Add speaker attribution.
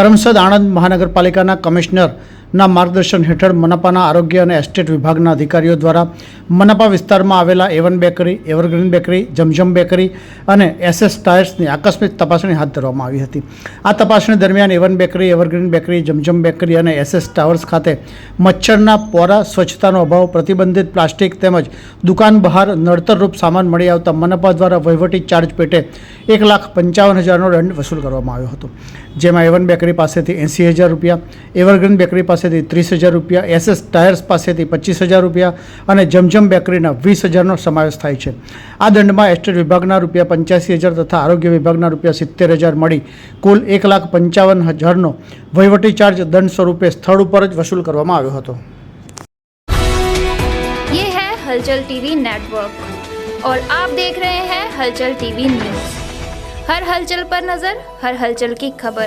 Speaker 1: કરમસદ આણંદ મહાનગરપાલિકાના કમિશનરના માર્ગદર્શન હેઠળ મનપાના આરોગ્ય અને એસ્ટેટ વિભાગના અધિકારીઓ દ્વારા મનપા વિસ્તારમાં આવેલા Avon bakery, evergreen bakery, Zamzam bakery અને એસએસ ટાયર્સની આકસ્મિક તપાસણી હાથ ધરવામાં આવી હતી. આ તપાસણી દરમિયાન Avon bakery, evergreen bakery, Zamzam bakery અને એસએસ ટાવર્સ ખાતે મચ્છરના પોરા સ્વચ્છતાનો અભાવ, પ્રતિબંધિત પ્લાસ્ટિક તેમજ દુકાન બહાર નડતરરૂપ સામાન મળી આવતા મનપા દ્વારા વહીવટી ચાર્જ પેટે એક લાખ પંચાવન હજારનો દંડ વસૂલ કરવામાં આવ્યો હતો. જેમાં એવન બેકરી પાસેથી એંસી હજાર રૂપિયા એવરગ્રીન બેકરી પાસેથી ત્રીસ હજાર રૂપિયા એસએસ ટાયર્સ પાસેથી પચીસ હજાર રૂપિયા અને જમજમ બેકરીના વીસ હજારનો સમાવેશ થાય છે આ દંડમાં એસ્ટેટ વિભાગના રૂપિયા પંચ્યાસી હજાર તથા આરોગ્ય વિભાગના રૂપિયા સિત્તેર હજાર મળી કુલ એક લાખ પંચાવન હજારનો વહીવટી ચાર્જ દંડ સ્વરૂપે સ્થળ ઉપર જ વસૂલ કરવામાં આવ્યો હતો
Speaker 2: ये है हलचल टीवी नेटवर्क और आप देख रहे हैं हलचल टीवी न्यूज हर हलचल पर नजर हर हलचल की खबर